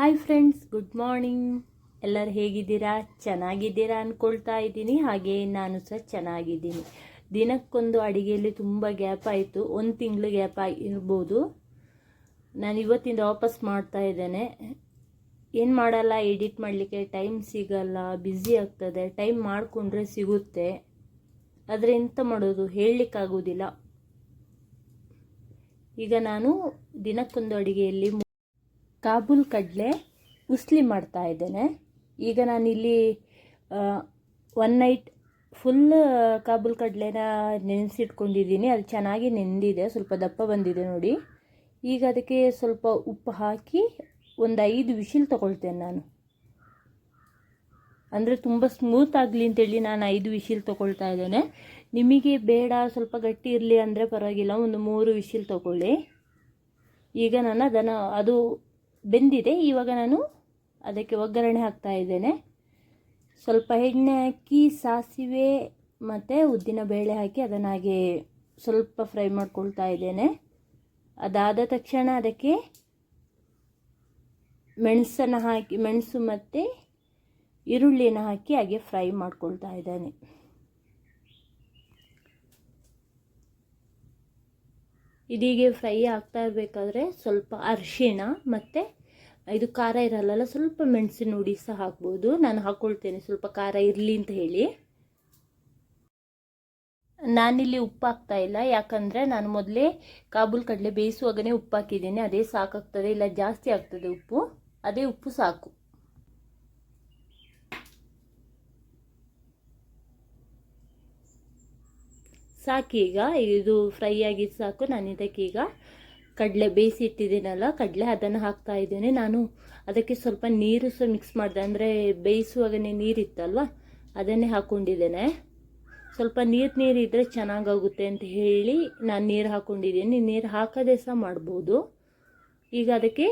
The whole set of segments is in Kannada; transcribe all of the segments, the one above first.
ಹಾಯ್ ಫ್ರೆಂಡ್ಸ್ ಗುಡ್ ಮಾರ್ನಿಂಗ್ ಎಲ್ಲರೂ ಹೇಗಿದ್ದೀರಾ? ಚೆನ್ನಾಗಿದ್ದೀರಾ ಅಂದ್ಕೊಳ್ತಾ ಇದ್ದೀನಿ. ಹಾಗೆ ನಾನು ಸಹ ಚೆನ್ನಾಗಿದ್ದೀನಿ. ದಿನಕ್ಕೊಂದು ಅಡಿಗೆಯಲ್ಲಿ ತುಂಬ ಗ್ಯಾಪ್ ಆಯಿತು. ಒಂದು ತಿಂಗಳು ಗ್ಯಾಪ್ ಆಗಿರ್ಬೋದು. ನಾನು ಇವತ್ತಿಂದ ವಾಪಸ್ ಮಾಡ್ತಾ ಇದ್ದೇನೆ. ಏನು ಮಾಡಲ್ಲ ಎಡಿಟ್ ಮಾಡಲಿಕ್ಕೆ ಟೈಮ್ ಸಿಗಲ್ಲ ಬ್ಯುಸಿ ಆಗ್ತದೆ. ಟೈಮ್ ಮಾಡಿಕೊಂಡ್ರೆ ಸಿಗುತ್ತೆ. ಆದರೆ ಎಂತ ಮಾಡೋದು? ಹೇಳಲಿಕ್ಕಾಗೋದಿಲ್ಲ ಈಗ ನಾನು ದಿನಕ್ಕೊಂದು ಅಡಿಗೆಯಲ್ಲಿ ಕಾಬೂಲ್ ಕಡಲೆ ಉಸ್ಲಿ ಮಾಡ್ತಾ ಇದ್ದೇನೆ. ಈಗ ನಾನಿಲ್ಲಿ ಒನ್ ನೈಟ್ ಫುಲ್ ಕಾಬೂಲ್ ಕಡಲೆನ ನೆನೆಸಿಟ್ಕೊಂಡಿದ್ದೀನಿ. ಅದು ಚೆನ್ನಾಗಿ ನೆಂದಿದೆ. ಸ್ವಲ್ಪ ದಪ್ಪ ಬಂದಿದೆ ನೋಡಿ. ಈಗ ಅದಕ್ಕೆ ಸ್ವಲ್ಪ ಉಪ್ಪು ಹಾಕಿ ಒಂದು ಐದು ವಿಶಿಲ್ ತೊಗೊಳ್ತೇನೆ ನಾನು. ಅಂದರೆ ತುಂಬ ಸ್ಮೂತ್ ಆಗಲಿ ಅಂತೇಳಿ ನಾನು ಐದು ವಿಶಿಲ್ ತೊಗೊಳ್ತಾ ಇದ್ದೇನೆ. ನಿಮಗೆ ಬೇಡ, ಸ್ವಲ್ಪ ಗಟ್ಟಿ ಇರಲಿ ಅಂದರೆ ಪರವಾಗಿಲ್ಲ. ಒಂದು ಮೂರು ವಿಶಿಲ್ ತೊಗೊಳ್ಳಿ. ಈಗ ನಾನು ಅದನ್ನು, ಅದು ಬೆಂದಿದೆ. ಇವಾಗ ನಾನು ಅದಕ್ಕೆ ಒಗ್ಗರಣೆ ಹಾಕ್ತಾ ಇದ್ದೇನೆ. ಸ್ವಲ್ಪ ಎಣ್ಣೆ ಹಾಕಿ, ಸಾಸಿವೆ ಮತ್ತು ಉದ್ದಿನ ಬೇಳೆ ಹಾಕಿ ಅದನ್ನು ಸ್ವಲ್ಪ ಫ್ರೈ ಮಾಡ್ಕೊಳ್ತಾ ಇದ್ದೇನೆ. ಅದಾದ ತಕ್ಷಣ ಅದಕ್ಕೆ ಮೆಣಸನ್ನು ಹಾಕಿ, ಮೆಣಸು ಮತ್ತು ಈರುಳ್ಳಿನ ಹಾಕಿ ಹಾಗೆ ಫ್ರೈ ಮಾಡ್ಕೊಳ್ತಾ ಇದ್ದೇನೆ. ಇದೀಗೆ ಫ್ರೈ ಆಗ್ತಾ ಇರಬೇಕಾದ್ರೆ ಸ್ವಲ್ಪ ಅರಿಶಿಣ ಮತ್ತು ಇದು ಖಾರ ಇರಲ್ಲ ಸ್ವಲ್ಪ ಮೆಣಸಿನ ಹುಡಿ ಸಹ ಹಾಕ್ಬೋದು. ನಾನು ಹಾಕ್ಕೊಳ್ತೇನೆ ಸ್ವಲ್ಪ ಖಾರ ಇರಲಿ ಅಂತ ಹೇಳಿ. ನಾನಿಲ್ಲಿ ಉಪ್ಪು ಹಾಕ್ತಾ ಇಲ್ಲ, ಯಾಕಂದರೆ ನಾನು ಮೊದಲೇ ಕಾಬೂಲ್ ಕಡಲೆ ಬೇಯಿಸುವಾಗನೇ ಉಪ್ಪು ಹಾಕಿದ್ದೀನಿ. ಅದೇ ಸಾಕಾಗ್ತದೆ, ಇಲ್ಲ ಜಾಸ್ತಿ ಆಗ್ತದೆ ಉಪ್ಪು. ಅದೇ ಉಪ್ಪು ಸಾಕು. ಸಾಕೀಗ, ಇದು ಫ್ರೈ ಆಗಿದ್ದು ಸಾಕು ನಾನು ಇದಕ್ಕೀಗ ಕಡಲೆ ಬೇಯಿಸಿ ಇಟ್ಟಿದ್ದೀನಲ್ಲ, ಕಡಲೆ ಅದನ್ನು ಹಾಕ್ತಾ ಇದ್ದೇನೆ. ನಾನು ಅದಕ್ಕೆ ಸ್ವಲ್ಪ ನೀರು ಸಹ ಮಿಕ್ಸ್ ಮಾಡಿದೆ. ಅಂದರೆ ಬೇಯಿಸುವಾಗನೇ ನೀರಿತ್ತಲ್ವ, ಅದನ್ನೇ ಹಾಕ್ಕೊಂಡಿದ್ದೇನೆ ಸ್ವಲ್ಪ ನೀರು ನೀರು ಇದ್ದರೆ ಚೆನ್ನಾಗಾಗುತ್ತೆ ಅಂತ ಹೇಳಿ ನಾನು ನೀರು ಹಾಕ್ಕೊಂಡಿದ್ದೀನಿ ನೀರು ಹಾಕದೆ ಸಹ ಮಾಡ್ಬೋದು. ಈಗ ಅದಕ್ಕೆ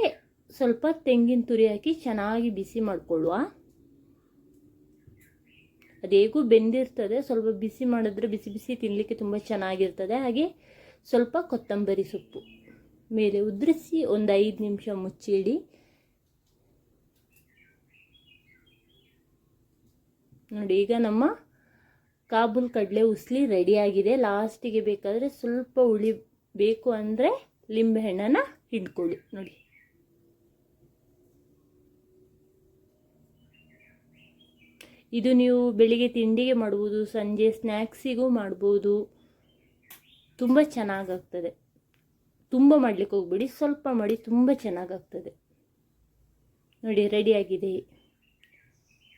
ಸ್ವಲ್ಪ ತೆಂಗಿನ ತುರಿ ಹಾಕಿ ಚೆನ್ನಾಗಿ ಬಿಸಿ ಮಾಡಿಕೊಳ್ಳುವ. ಅದೇಗೂ ಬೆಂದಿರ್ತದೆ. ಸ್ವಲ್ಪ ಬಿಸಿ ಮಾಡಿದ್ರೆ ಬಿಸಿ ಬಿಸಿ ತಿನ್ನಲಿಕ್ಕೆ ತುಂಬ ಚೆನ್ನಾಗಿರ್ತದೆ. ಹಾಗೆ ಸ್ವಲ್ಪ ಕೊತ್ತಂಬರಿ ಸೊಪ್ಪು. ಮೇಲೆ ಉದುರಿಸಿ ಒಂದು ಐದು ನಿಮಿಷ ಮುಚ್ಚಿಡಿ. ನೋಡಿ, ಈಗ ನಮ್ಮ ಕಾಬೂಲ್ ಕಡಲೆ ಉಸ್ಲಿ ರೆಡಿಯಾಗಿದೆ ಲಾಸ್ಟಿಗೆ ಬೇಕಾದರೆ ಸ್ವಲ್ಪ ಉಳಿ ಬೇಕು ಅಂದರೆ ಲಿಂಬೆಹಣ್ಣನ್ನು ಹಿಂಡ್ಕೊಳ್ಳಿ. ನೋಡಿ. ಇದು ನೀವು ಬೆಳಿಗ್ಗೆ ತಿಂಡಿಗೆ ಮಾಡ್ಬೋದು, ಸಂಜೆ ಸ್ನ್ಯಾಕ್ಸಿಗೂ ಮಾಡ್ಬೋದು. ತುಂಬ ಚೆನ್ನಾಗಾಗ್ತದೆ ತುಂಬ ಮಾಡಲಿಕ್ಕೆ ಹೋಗ್ಬೇಡಿ. ಸ್ವಲ್ಪ ಮಾಡಿ ತುಂಬ ಚೆನ್ನಾಗಾಗ್ತದೆ. ನೋಡಿ ರೆಡಿಯಾಗಿದೆ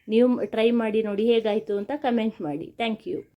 ನೀವು ಟ್ರೈ ಮಾಡಿ ನೋಡಿ ಹೇಗಾಯಿತು ಅಂತ ಕಮೆಂಟ್ ಮಾಡಿ. Thank you